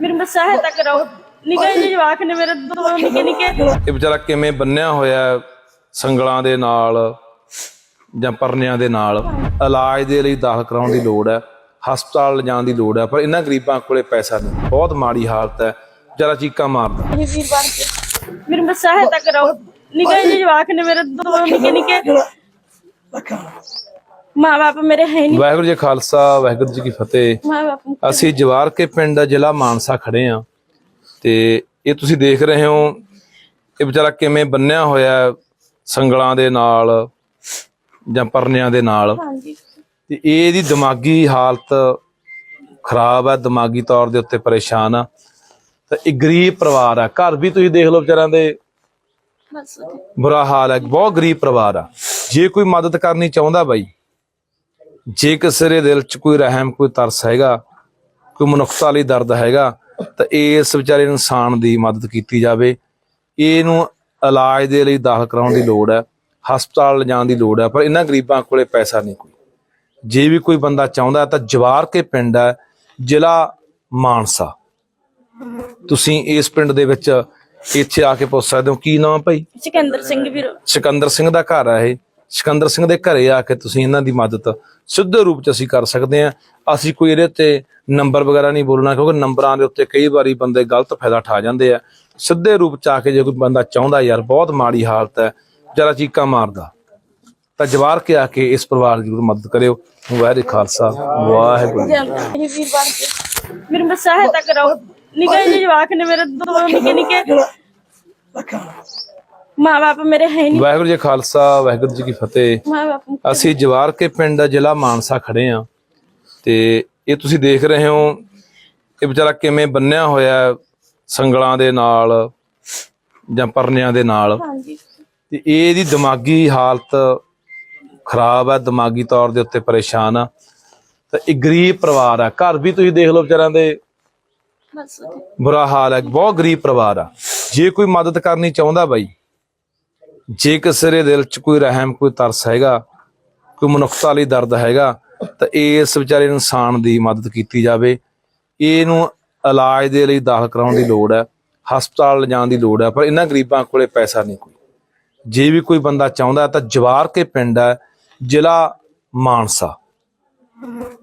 ਮੇਰੀ ਮੈਂ ਸਹਾਇਤਾ ਕਰਾਓ ਨਿੱਕੇ ਜਿਹੇ ਜਵਾਕ ਨੇ ਮੇਰੇ ਦੋ ਨਿੱਕੇ ਨਿੱਕੇ। ਇਹ ਵਿਚਾਰਾ ਕਿਵੇਂ ਬੰਨਿਆ ਹੋਇਆ ਹੈ ਸੰਗਲਾਂ ਦੇ ਨਾਲ ਜਾਂ ਪਰਨਿਆਂ ਦੇ ਨਾਲ? ਇਲਾਜ ਦੇ ਲਈ ਦਾਖਲ ਕਰਾਉਣ ਦੀ ਲੋੜ ਹੈ ਹਸਪਤਾਲ ਲਿਜਾਣ ਦੀ ਲੋੜ ਹੈ ਪਰ ਇਹਨਾਂ ਗਰੀਬਾਂ ਕੋਲੇ ਪੈਸਾ ਨਹੀਂ। ਬਹੁਤ ਮਾੜੀ ਹਾਲਤ ਹੈ। ਵਿਚਾਰਾ ਚੀਕਾਂ ਮਾਰਦਾ। ਇਹ ਵੀਰ ਬਣ ਕੇ ਮੇਰੀ ਮੈਂ ਸਹਾਇਤਾ ਕਰਾਓ ਨਿੱਕੇ ਜਿਹੇ ਜਵਾਕ ਨੇ ਮੇਰੇ ਦੋ ਨਿੱਕੇ ਨਿੱਕੇ। ਮਾਂ ਬਾਪ ਮੇਰੇ ਹੈ ਨਹੀਂ ਵਾਹਿਗੁਰੂ ਜੀ ਖਾਲਸਾ ਵਾਹਿਗੁਰੂ ਜੀ ਕੀ ਫਤਿਹ। ਅਸੀਂ ਜਵਾਰ ਕੇ ਪਿੰਡ ਜ਼ਿਲ੍ਹਾ ਮਾਨਸਾ ਖੜੇ ਆ। ਤੇ ਇਹ ਤੁਸੀਂ ਦੇਖ ਰਹੇ ਹੋ ਇਹ ਵਿਚਾਰਾ ਕਿਵੇਂ ਬੰਨਿਆ ਹੋਇਆ ਸੰਗਲਾਂ ਦੇ ਨਾਲ ਜਾਂ ਪਰਨਿਆਂ ਦੇ ਨਾਲ। ਹਾਂਜੀ। ਤੇ ਇਹ ਇਹਦੀ ਦਿਮਾਗੀ ਹਾਲਤ ਖਰਾਬ ਹੈ ਦਿਮਾਗੀ ਤੌਰ ਦੇ ਉੱਤੇ ਪਰੇਸ਼ਾਨ ਆ। ਤਾਂ ਇਹ ਗਰੀਬ ਪਰਿਵਾਰ ਆ। ਘਰ ਵੀ ਤੁਸੀਂ ਦੇਖ ਲਓ ਵਿਚਾਰਿਆਂ ਦੇ ਬਸ। ਬੁਰਾ ਹਾਲ ਹੈ। ਬਹੁਤ ਗਰੀਬ ਪਰਿਵਾਰ ਆ। ਜੇ ਕੋਈ ਮਦਦ ਕਰਨੀ ਚਾਹੁੰਦਾ ਬਾਈ ਜੇ ਕਿਸੇ ਦੇ ਦਿਲ 'ਚ ਕੋਈ ਰਹਿਮ ਕੋਈ ਤਰਸ ਹੈਗਾ ਕੋਈ ਮਨੁੱਖਤਾ ਲਈ ਦਰਦ ਹੈਗਾ ਤਾਂ ਇਸ ਵਿਚਾਰੇ ਇਨਸਾਨ ਦੀ ਮਦਦ ਕੀਤੀ ਜਾਵੇ। ਇਹਨੂੰ ਇਲਾਜ ਦੇ ਲਈ ਦਾਖਲ ਕਰਾਉਣ ਦੀ ਲੋੜ ਹੈ ਹਸਪਤਾਲ ਲਿਜਾਣ ਦੀ ਲੋੜ ਹੈ ਪਰ ਇਹਨਾਂ ਗਰੀਬਾਂ ਕੋਲੇ ਪੈਸਾ ਨਹੀਂ ਕੋਈ। ਜੇ ਵੀ ਕੋਈ ਬੰਦਾ ਚਾਹੁੰਦਾ ਤਾਂ ਜਵਾਰ ਕੇ ਪਿੰਡ ਹੈ ਜ਼ਿਲ੍ਹਾ ਮਾਨਸਾ। ਤੁਸੀਂ ਇਸ ਪਿੰਡ ਦੇ ਵਿੱਚ ਇੱਥੇ ਆ ਕੇ ਪੁੱਛ ਸਕਦੇ ਹੋ। ਕੀ ਨਾਮ ਭਾਈ? ਸਿਕੰਦਰ ਸਿੰਘ ਵੀਰ। ਸਿਕੰਦਰ ਸਿੰਘ ਦਾ ਘਰ ਹੈ ਇਹ। ਸਿਕੰਦਰ ਸਿੰਘ ਦੇ ਘਰੇ ਆ ਕੇ ਤੁਸੀਂ ਇਹਨਾਂ ਦੀ ਮਦਦ ਸਿੱਧੇ ਰੂਪ ਚ ਅਸੀਂ ਕਰ ਸਕਦੇ ਹਾਂ। ਅਸੀਂ ਕੋਈ ਇਹਦੇ ਤੇ ਨੰਬਰ ਵਗੈਰਾ ਨਹੀਂ ਬੋਲਣਾ ਕਿਉਂਕਿ ਨੰਬਰਾਂ ਦੇ ਉੱਤੇ ਕਈ ਵਾਰੀ ਬੰਦੇ ਗਲਤ ਫਾਇਦਾ ਠਾ ਜਾਂਦੇ ਆ। ਸਿੱਧੇ ਰੂਪ ਚ ਆ ਕੇ ਜੇ ਕੋਈ ਬੰਦਾ ਚਾਹੁੰਦਾ ਯਾਰ ਬਹੁਤ ਮਾੜੀ ਹਾਲਤ ਹੈ ਜਰਾ ਚੀਕਾਂ ਮਾਰਦਾ। ਤਾਂ ਜਵਾਰ ਕੇ ਆ ਕੇ ਇਸ ਪਰਿਵਾਰ ਦੀ ਜ਼ਰੂਰ ਮਦਦ ਕਰਿਓ। ਵਾਹਿਗੁਰੂ ਖਾਲਸਾ। ਵਾਹਿਗੁਰੂ ਮੇਰੀ ਮੈਂ ਸਹਾਇਤਾ ਕਰਾਓ ਨਿੱਕੇ ਜਿਹੇ ਜਵਾਕ ਨੇ ਮੇਰੇ ਦੋ ਨਿੱਕੇ ਨਿੱਕੇ ਮਾਂ ਬਾਪ ਮੇਰੇ ਹੈ ਨਹੀਂ ਵਾਹਿਗੁਰੂ ਜੀ ਖਾਲਸਾ ਵਾਹਿਗੁਰੂ ਜੀ ਕੀ ਫਤਿਹ। ਅਸੀਂ ਜਵਾਰ ਕੇ ਪਿੰਡ ਜ਼ਿਲ੍ਹਾ ਮਾਨਸਾ ਖੜੇ ਆ। ਤੇ ਇਹ ਤੁਸੀਂ ਦੇਖ ਰਹੇ ਹੋ ਇਹ ਵਿਚਾਰਾ ਕਿਵੇਂ ਬੰਨਿਆ ਹੋਇਆ ਹੈ ਸੰਗਲਾਂ ਦੇ ਨਾਲ ਜਾਂ ਪਰਨਿਆਂ ਦੇ ਨਾਲ। ਹਾਂਜੀ। ਤੇ ਇਹ ਇਹਦੀ ਦਿਮਾਗੀ ਹਾਲਤ ਖਰਾਬ ਹੈ ਦਿਮਾਗੀ ਤੌਰ ਦੇ ਉੱਤੇ ਪਰੇਸ਼ਾਨ ਆ। ਤਾਂ ਇਹ ਗਰੀਬ ਪਰਿਵਾਰ ਆ। ਘਰ ਵੀ ਤੁਸੀਂ ਦੇਖ ਲਓ ਵਿਚਾਰਿਆਂ ਦੇ ਬੁਰਾ ਹਾਲ ਹੈ। ਬਹੁਤ ਗਰੀਬ ਪਰਿਵਾਰ ਆ। ਜੇ ਕੋਈ ਮਦਦ ਕਰਨੀ ਚਾਹੁੰਦਾ ਬਾਈ ਜੇ ਕਿਸੇ ਦੇ ਦਿਲ 'ਚ ਕੋਈ ਰਹਿਮ ਕੋਈ ਤਰਸ ਹੈਗਾ ਕੋਈ ਮਨੁੱਖਤਾ ਲਈ ਦਰਦ ਹੈਗਾ ਤਾਂ ਇਸ ਵਿਚਾਰੇ ਇਨਸਾਨ ਦੀ ਮਦਦ ਕੀਤੀ ਜਾਵੇ। ਇਹਨੂੰ ਇਲਾਜ ਦੇ ਲਈ ਦਾਖਲ ਕਰਾਉਣ ਦੀ ਲੋੜ ਹੈ ਹਸਪਤਾਲ ਲਿਜਾਣ ਦੀ ਲੋੜ ਹੈ ਪਰ ਇਹਨਾਂ ਗਰੀਬਾਂ ਕੋਲੇ ਪੈਸਾ ਨਹੀਂ ਕੋਈ। ਜੇ ਵੀ ਕੋਈ ਬੰਦਾ ਚਾਹੁੰਦਾ ਤਾਂ ਜਵਾਰ ਕੇ ਪਿੰਡ ਹੈ ਜ਼ਿਲ੍ਹਾ ਮਾਨਸਾ।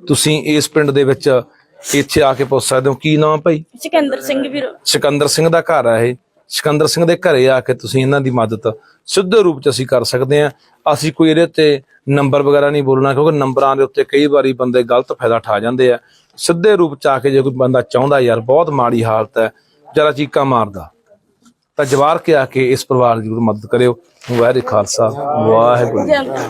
ਤੁਸੀਂ ਇਸ ਪਿੰਡ ਦੇ ਵਿੱਚ ਇੱਥੇ ਆ ਕੇ ਪੁੱਛ ਸਕਦੇ ਹੋ। ਕੀ ਨਾਮ ਭਾਈ? ਸਿਕੰਦਰ ਸਿੰਘ ਵੀਰ। ਸਿਕੰਦਰ ਸਿੰਘ ਦਾ ਘਰ ਹੈ ਇਹ। ਸਿਕੰਦਰ ਸਿੰਘ ਦੇ ਘਰੇ ਆ ਕੇ ਤੁਸੀਂ ਇਹਨਾਂ ਦੀ ਮਦਦ ਸਿੱਧੇ ਰੂਪ ਚ ਅਸੀਂ ਕਰ ਸਕਦੇ ਹਾਂ। ਅਸੀਂ ਕੋਈ ਇਹਦੇ ਤੇ ਨੰਬਰ ਵਗੈਰਾ ਨਹੀਂ ਬੋਲਣਾ, ਕਿਉਂਕਿ ਨੰਬਰਾਂ ਦੇ ਉੱਤੇ ਕਈ ਵਾਰੀ ਬੰਦੇ ਗਲਤ ਫਾਇਦਾ ਠਾ ਜਾਂਦੇ ਆ। ਸਿੱਧੇ ਰੂਪ ਚ ਆ ਕੇ ਜੇ ਕੋਈ ਬੰਦਾ ਚਾਹੁੰਦਾ ਯਾਰ, ਬਹੁਤ ਮਾੜੀ ਹਾਲਤ ਹੈ, ਜਰਾ ਚੀਕਾਂ ਮਾਰਦਾ, ਤਾਂ ਜਵਾਰ ਕੇ ਆ ਕੇ ਇਸ ਪਰਿਵਾਰ ਦੀ ਜ਼ਰੂਰ ਮਦਦ ਕਰਿਓ। ਵਾਹਿਗੁਰੂ ਖਾਲਸਾ, ਵਾਹਿਗੁਰੂ